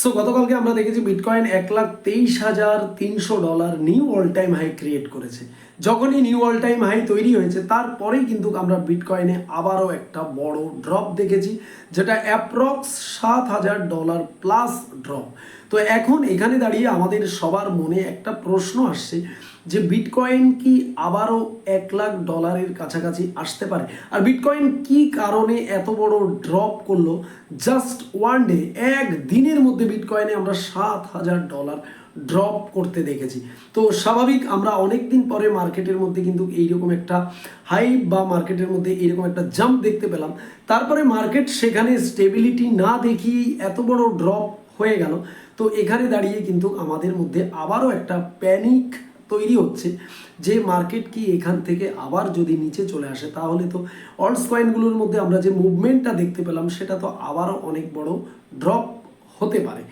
So গতকালকে আমরা দেখেছি বিটকয়েন এক লাখ তেইশ হাজার তিনশো dollar new all time high create করেছে। যখনই নিউ অল টাইম হাই তৈরি হয়েছে, তারপরেই কিন্তু আমরা বিটকয়েনে আবারও একটা বড় ড্রপ দেখেছি, যেটা অ্যাপ্রক্স সাত হাজার ডলার প্লাস ড্রপ তো এখন এখানে দাঁড়িয়ে আমাদের সবার মনে একটা প্রশ্ন আসছে যে বিটকয়েন কি আবারও এক লাখ ডলারের কাছাকাছি আসতে পারে? আর বিটকয়েন কি কারণে এত বড় ড্রপ করল? জাস্ট ওয়ান ডে, এক দিনের মধ্যে বিটকয়েনে আমরা সাত হাজার ডলার ড্রপ করতে দেখেছি। তো স্বাভাবিক আমরা অনেক দিন পরে মার্কেটের মধ্যে কিন্তু এইরকম একটা হাই বা মার্কেটের মধ্যে এইরকম একটা জাম্প দেখতে পেলাম। তারপরে মার্কেট সেখানে স্টেবিলিটি না দেখিয়ে এত বড় ড্রপ হয়ে গেল। তো এখানে দাঁড়িয়ে কিন্তু আমাদের মধ্যে আবারও একটা প্যানিক তৈরি হচ্ছে যে মার্কেট কি এখান থেকে আবার যদি নিচে চলে আসে, তাহলে তো অল্টস কয়েনগুলোর মধ্যে আমরা যে মুভমেন্টটা দেখতে পেলাম, সেটা তো আবারও অনেক বড় ড্রপ হতে পারে।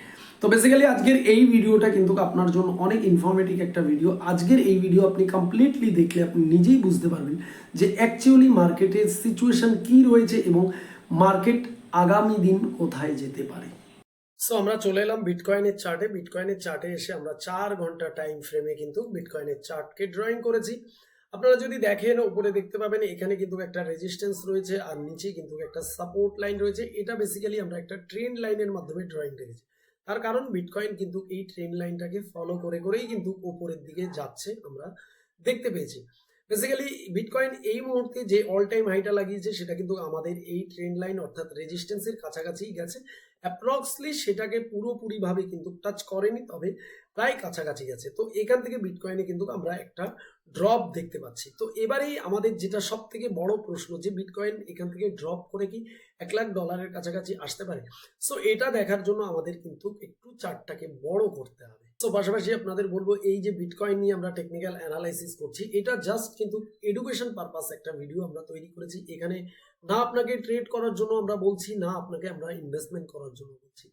তো বেসিক্যালি আজকের এই ভিডিওটা কিন্তু আপনার জন্য অনেক ইনফরমেটিভ একটা ভিডিও আজকের এই ভিডিও আপনি কমপ্লিটলি দেখলে আপনি নিজেই বুঝতে পারবেন যে অ্যাকচুয়ালি মার্কেটের সিচুয়েশন কি রয়েছে এবং মার্কেট আগামী দিন কোথায় যেতে পারে। সো আমরা চলে এলাম বিটকয়েনের চার্টে বিটকয়েনের চার্টে এসে আমরা চার ঘণ্টা টাইম ফ্রেমে কিন্তু বিটকয়েনের চার্টকে ড্রয়িং করেছি। আপনারা যদি দেখেন, উপরে দেখতে পাবেন, এখানে কিন্তু একটা রেজিস্ট্যান্স রয়েছে আর নিচে কিন্তু একটা সাপোর্ট লাইন রয়েছে। এটা বেসিক্যালি আমরা একটা ট্রেন্ড লাইনের মাধ্যমে ড্রয়িং রেখেছি তার কারণ বিটকয়েন কিন্তু এই ট্রেন্ড লাইনটাকে ফলো করে করেই কিন্তু উপরের দিকে যাচ্ছে, আমরা দেখতে পেয়েছি। বেসিক্যালি বিটকয়েন এই মুহূর্তে যে অল টাইম হাইটা লাগিয়েছে, সেটা কিন্তু আমাদের এই ট্রেন্ড লাইন অর্থাৎ রেজিস্ট্যান্সের কাছাকাছি গেছে। অ্যাপ্রক্সলি সেটাকে পুরোপুরিভাবে কিন্তু টাচ করেনি, তবে প্রায় কাছাকাছি গেছে। তো এখান থেকে বিটকয়েনে কিন্তু আমরা একটা ড্রপ দেখতে পাচ্ছি। তো এবারেই আমাদের যেটা সব থেকে বড় প্রশ্ন যে বিটকয়েন এখান থেকে ড্রপ করে কি এক লাখ ডলারের কাছাকাছি আসতে পারে? সো এটা দেখার জন্য আমাদের কিন্তু একটু চার্টটাকে বড় করতে হবে। তো পাশাপাশি আপনাদের বলব, এই যে বিটকয়েন নিয়ে আমরা টেকনিক্যাল অ্যানালাইসিস করছি, এটা জাস্ট কিন্তু এডুকেশন পারপাস একটা ভিডিও আমরা তৈরি করেছি। এখানে না আপনাকে ট্রেড করার জন্য আমরা বলছি, না আপনাকে আমরা ইনভেস্টমেন্ট করার জন্য বলছি।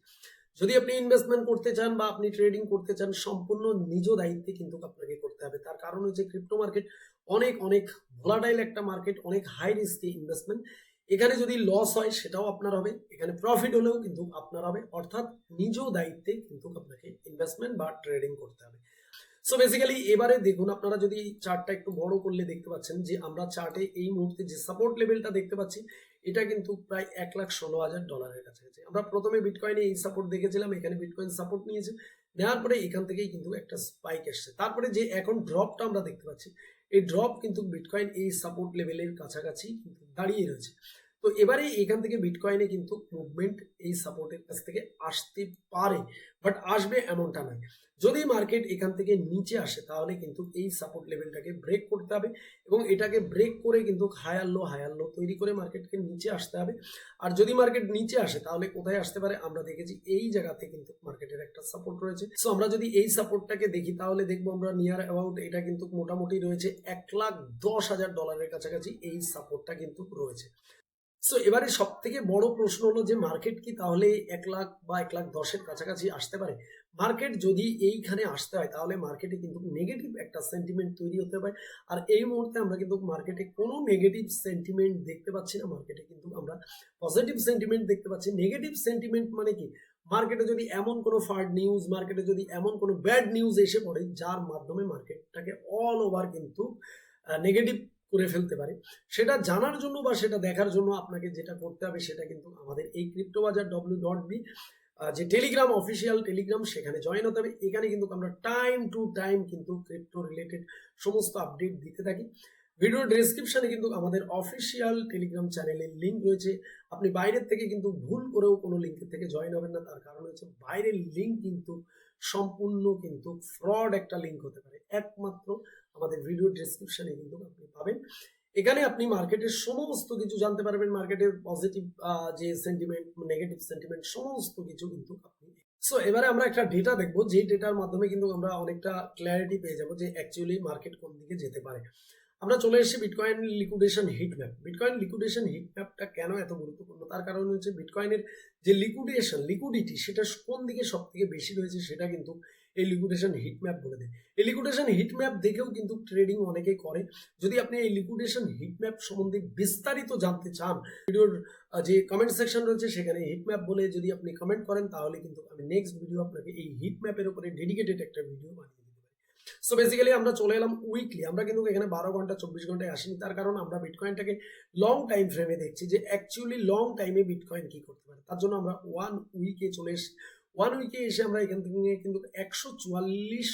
যদি আপনি ইনভেস্টমেন্ট করতে চান বা আপনি ট্রেডিং করতে চান, সম্পূর্ণ নিজ দায়িত্বে কিন্তু আপনাকে করতে হবে। তার কারণ হচ্ছে ক্রিপ্টো মার্কেট অনেক অনেক ভোলাটাইল একটা মার্কেট অনেক হাই রিস্কি ইনভেস্টমেন্ট এখানে যদি লস হয়, সেটাও আপনার হবে। এখানে প্রফিট হলেও কিন্তু আপনার হবে। অর্থাৎ নিজ দায়িত্বে কিন্তু আপনাকে ইনভেস্টমেন্ট বা ট্রেডিং করতে হবে। সো বেসিক্যালি এবারে দেখুন, আপনারা যদি চার্টটা একটু বড় করলে দেখতে পাচ্ছেন যে আমরা চার্টে এই মুহূর্তে যে সাপোর্ট লেভেলটা দেখতে পাচ্ছি এটা কিন্তু প্রায় এক লাখ ষোলো হাজার ডলারের কাছাকাছি। আমরা প্রথমে বিটকয়েনে এই সাপোর্ট দেখেছিলাম, এখানে বিটকয়েন সাপোর্ট নিয়েছে। নেওয়ার পরে এখান থেকেই কিন্তু একটা স্পাইক এসছে। তারপরে যে এখন ড্রপটা আমরা দেখতে পাচ্ছি, এই ড্রপ কিন্তু বিটকয়েন এই সাপোর্ট লেভেলের কাছাকাছি কিন্তু দাঁড়িয়ে রয়েছে। তো এবারে এখান থেকে বিটকয়েনে কিন্তু মুভমেন্ট এই সাপোর্টের কাছ থেকে আসতে পারে বাট আসবে এমনটা নয়। যদি মার্কেট এখান থেকে নিচে আসে, তাহলে কিন্তু এই সাপোর্ট লেভেলটাকে ব্রেক করতে হবে এবং এটাকে ব্রেক করে কিন্তু হায়ার লো হায়ার লো তৈরি করে মার্কেটকে নিচে আসতে হবে। আর যদি মার্কেট নিচে আসে, তাহলে কোথায় আসতে পারে? আমরা দেখেছি এই জায়গাতে কিন্তু মার্কেটের একটা সাপোর্ট রয়েছে। সো আমরা যদি এই সাপোর্টটাকে দেখি, তাহলে দেখব আমরা নিয়ার অ্যাবাউট এটা কিন্তু মোটামুটি রয়েছে এক লাখ দশ হাজার ডলারের কাছাকাছি এই সাপোর্টটা কিন্তু রয়েছে। সো এবারে সব থেকে বড় প্রশ্ন হলো যে মার্কেট কি তাহলে এক লাখ বা এক লাখ দশের কাছাকাছি আসতে পারে? মার্কেট যদি এইখানে আসতে হয়, তাহলে মার্কেটে কিন্তু নেগেটিভ একটা সেন্টিমেন্ট তৈরি হতে পারে। আর এই মুহূর্তে আমরা কিন্তু মার্কেটে কোনো নেগেটিভ সেন্টিমেন্ট দেখতে পাচ্ছি না। মার্কেটে কিন্তু আমরা পজিটিভ সেন্টিমেন্ট দেখতে পাচ্ছি। নেগেটিভ সেন্টিমেন্ট মানে কি? মার্কেটে যদি এমন কোনো ফার্ড নিউজ মার্কেটে যদি এমন কোনো ব্যাড নিউজ এসে পড়ে, যার মাধ্যমে মার্কেটটাকে অল ওভার কিন্তু নেগেটিভ করে ফেলতে পারে। সেটা জানার জন্য বা সেটা দেখার জন্য আপনাকে যেটা করতে হবে সেটা কিন্তু আমাদের এই crypto Bazar W dot B যে টেলিগ্রাম অফিসিয়াল টেলিগ্রাম সেখানে জয়েন হতে হবে। এখানে কিন্তু আমরা টাইম টু টাইম কিন্তু ক্রিপ্টো রিলেটেড সমস্ত আপডেট দিতে থাকি। ভিডিও ডেসক্রিপশনে কিন্তু আমাদের অফিসিয়াল টেলিগ্রাম চ্যানেলের লিঙ্ক রয়েছে। আপনি বাইরের থেকে কিন্তু ভুল করেও কোনো লিঙ্কের থেকে জয়েন হবেন না। তার কারণ হচ্ছে বাইরের লিঙ্ক কিন্তু সম্পূর্ণ কিন্তু ফ্রড একটা লিঙ্ক হতে পারে। একমাত্র আমাদের ভিডিও ডেসক্রিপশনে কিন্তু আপনি পাবেন। এখানে আপনি মার্কেটের সমস্ত কিছু জানতে পারবেন। মার্কেটের পজিটিভ যে সেন্টিমেন্ট নেগেটিভ সেন্টিমেন্ট সমস্ত কিছু কিন্তু আপনি। সো এবারে আমরা একটা ডেটা দেখব। যে ডেটার মাধ্যমে কিন্তু আমরা অনেকটা ক্ল্যারিটি পেয়ে যাব যে অ্যাকচুয়ালি মার্কেট কোন দিকে যেতে পারে। আমরা চলে এসেছি bitcoin liquidation heat map bitcoin liquidation heat ম্যাপটা কেন এত গুরুত্বপূর্ণ? তার কারণ হচ্ছে বিটকয়েনের যে লিকুইডেশন লিকুইডিটি সেটা কোন দিকে সব থেকে বেশি রয়েছে সেটা কিন্তু এই লিকুইডেশন হিট ম্যাপ বলে দেয়। এই লিকুইডেশন হিট ম্যাপ দেখেও কিন্তু ট্রেডিং অনেকেই করে। যদি আপনি এই লিকুইডেশন হিট ম্যাপ সম্বন্ধে বিস্তারিত জানতে চান, ভিডিওর যে কমেন্ট সেকশন রয়েছে সেখানে হিট ম্যাপ বলে যদি আপনি কমেন্ট করেন, তাহলে কিন্তু আমি নেক্সট ভিডিও আপনাকে এই হিট ম্যাপের উপরে ডেডিকেটেড একটা ভিডিও বানিয়ে সো বেসিক্যালি আমরা চলে এলাম উইকলি আমরা কিন্তু এখানে বারো ঘণ্টা, চব্বিশ ঘন্টায় আসিনি। তার কারণ আমরা বিটকয়েনটাকে লং টাইম ফ্রেমে দেখছি যে অ্যাকচুয়ালি লং টাইমে বিটকয়েন কি করতে পারে। তার জন্য আমরা ওয়ান উইকে চলে ওয়ান উইকে এসে আমরা এখান থেকে কিন্তু একশো চুয়াল্লিশ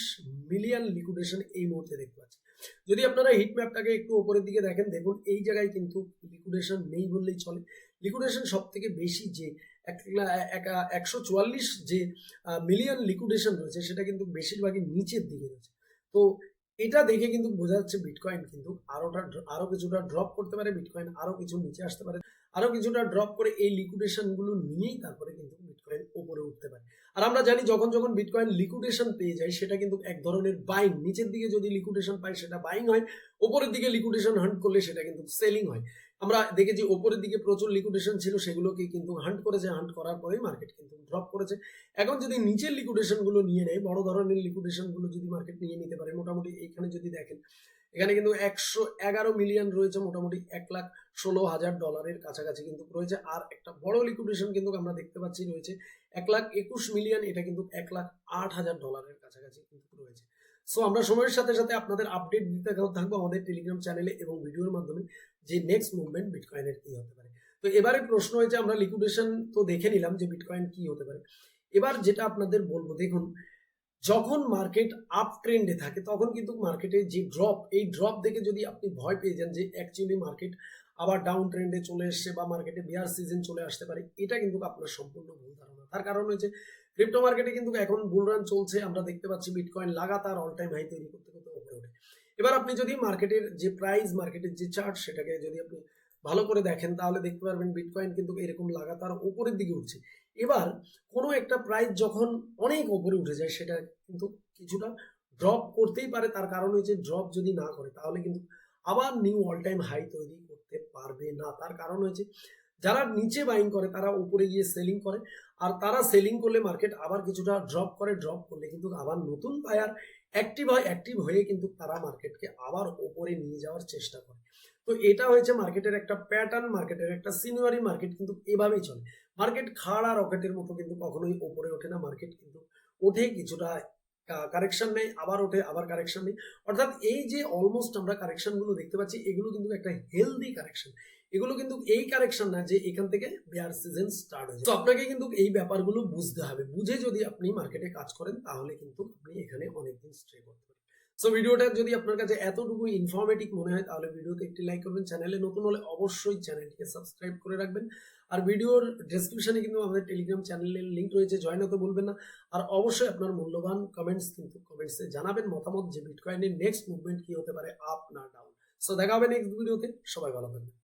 মিলিয়ন লিকুইডেশন এই মুহূর্তে দেখতে পাচ্ছি। যদি আপনারা হিট ম্যাপটাকে একটু ওপরের দিকে দেখেন, দেখুন এই জায়গায় কিন্তু লিকুইডেশন নেই বললেই চলে। লিকুইডেশন সব থেকে বেশি যে একশো চুয়াল্লিশ যে মিলিয়ন লিকুইডেশন রয়েছে, সেটা কিন্তু বেশিরভাগই নিচের দিকে রয়েছে। তো এটা দেখে কিন্তু বোঝা যাচ্ছে বিটকয়েন কিন্তু আরোটা আরও কিছুটা ড্রপ করতে পারে বিটকয়েন আরও কিছু নিচে আসতে পারে। আরও কিছুটা ড্রপ করে এই লিকুইডেশনগুলো নিয়েই তারপরে কিন্তু বিটকয়েন উপরে উঠতে পারে। আর আমরা জানি যখন যখন বিটকয়েন লিকুইডেশন পেয়ে যায়, সেটা কিন্তু এক ধরনের বাইং নিচের দিকে যদি লিকুইডেশন পায়, সেটা বাইং হয়। উপরের দিকে লিকুইডেশন হান্ট করলে সেটা কিন্তু সেলিং হয়। আমরা দেখেছি ওপরের দিকে প্রচুর লিকুইডেশন ছিল, সেগুলোকে কিন্তু হান্ট করেছে। হান্ট করার পরেই মার্কেট কিন্তু ড্রপ করেছে। এখন যদি নিচের লিকুইডেশনগুলো নিয়ে নেয়, বড় ধরনের লিকুইডেশনগুলো যদি মার্কেট নিয়ে নিতে পারে, মোটামুটি এখানে যদি দেখেন এখানে কিন্তু একশো এগারো মিলিয়ন রয়েছে, মোটামুটি এক লাখ ষোলো হাজার ডলারের কাছাকাছি কিন্তু রয়েছে। আর একটা বড় লিকুইডেশন কিন্তু আমরা দেখতে পাচ্ছি রয়েছে, এক লাখ একুশ মিলিয়ন এটা কিন্তু এক লাখ আট হাজার ডলারের কাছাকাছি কিন্তু রয়েছে। সো আমরা সময়ের সাথে সাথে আপনাদের আপডেট দিতে থাকব আমাদের টেলিগ্রাম চ্যানেলে এবং ভিডিওর মাধ্যমে, যে নেক্সট মুভমেন্ট বিটকয়েনের কি হতে পারে। তো এবারে প্রশ্ন হয়েছে, আমরা লিকুইডেশন তো দেখে নিলাম যে বিটকয়েন কি হতে পারে। এবার যেটা আপনাদের বলব, দেখুন যখন মার্কেট আপ ট্রেন্ডে থাকে, তখন কিন্তু মার্কেটে যে ড্রপ এই ড্রপ দেখে যদি আপনি ভয় পেয়ে যান যে অ্যাকচুয়ালি মার্কেট আবার ডাউন ট্রেন্ডে চলে এসছে বা মার্কেটে বিয়ার সিজন চলে আসতে পারে, এটা কিন্তু আপনার সম্পূর্ণ ভুল ধারণা। তার কারণ হচ্ছে ক্রিপ্টো মার্কেটে কিন্তু এখন বুলরান চলছে, আমরা দেখতে পাচ্ছি বিটকয়েন লাগাতার অল টাইম হাই তৈরি করতে করতে উপরে ওঠে। এবার আপনি যদি মার্কেটের যে প্রাইস মার্কেটের যে চার্ট সেটাকে যদি আপনি ভালো করে দেখেন, তাহলে দেখতে পারবেন বিটকয়েন কিন্তু এরকম লাগাতার উপরের দিকে উঠছে। এবার কোনো একটা প্রাইস যখন অনেক উপরে উঠে যায়, সেটা কিন্তু কিছুটা ড্রপ করতেই পারে। তার কারণ হচ্ছে ড্রপ যদি না করে, তাহলে কিন্তু আবার নিউ অল টাইম হাই তৈরি করতে পারবে না। তার কারণ হচ্ছে যারা নিচে বাইং করে, তারা উপরে গিয়ে সেলিং করে। আর তারা সেলিং করলে মার্কেট আবার কিছুটা ড্রপ করে। ড্রপ করলে কিন্তু আবার নতুন বায়ার অ্যাক্টিভ হয়। অ্যাক্টিভ হয়ে কিন্তু তারা মার্কেটকে আবার ওপরে নিয়ে যাওয়ার চেষ্টা করে। তো এটা হয়েছে মার্কেটের একটা প্যাটার্ন মার্কেটের একটা সিনিয়রি মার্কেট কিন্তু এভাবেই চলে। মার্কেট খাড়া রকেটের মতো কিন্তু কখনোই ওপরে ওঠে না, মার্কেট কিন্তু ওঠে কিছুটা কারেকশন নেই আবার ওঠে, আবার কারেকশন নেই অর্থাৎ এই যে অলমোস্ট আমরা কারেকশনগুলো দেখতে পাচ্ছি, এগুলো কিন্তু একটা হেলদি কারেকশন এগুলো কিন্তু এই কারেকশন না যে এখান থেকে বেয়ার সিজন স্টার্ট হয়েছে তো আপনাকে কিন্তু এই ব্যাপারগুলো বুঝতে হবে। বুঝে যদি আপনি মার্কেটে কাজ করেন, তাহলে কিন্তু আপনি এখানে অনেকদিন স্টে করতে পারেন সো ভিডিওটা যদি আপনার কাছে এতটুকু ইনফরমেটিভ মনে হয়, তাহলে ভিডিওতে একটি লাইক করবেন চ্যানেলে নতুন হলে অবশ্যই চ্যানেলটিকে সাবস্ক্রাইব করে রাখবেন। আর ভিডিওর ডেসক্রিপশনে কিন্তু আমাদের টেলিগ্রাম চ্যানেলের লিঙ্ক রয়েছে জয়েন হতে বলবেন না। আর অবশ্যই আপনার মূল্যবান কমেন্টস কিন্তু কমেন্টসে জানাবেন, মতামত যে বিটকয়েনের নেক্সট মুভমেন্ট কি হতে পারে আপ না ডাউন সো দেখা হবে নেক্সট ভিডিওতে সবাই ভালো থাকবেন।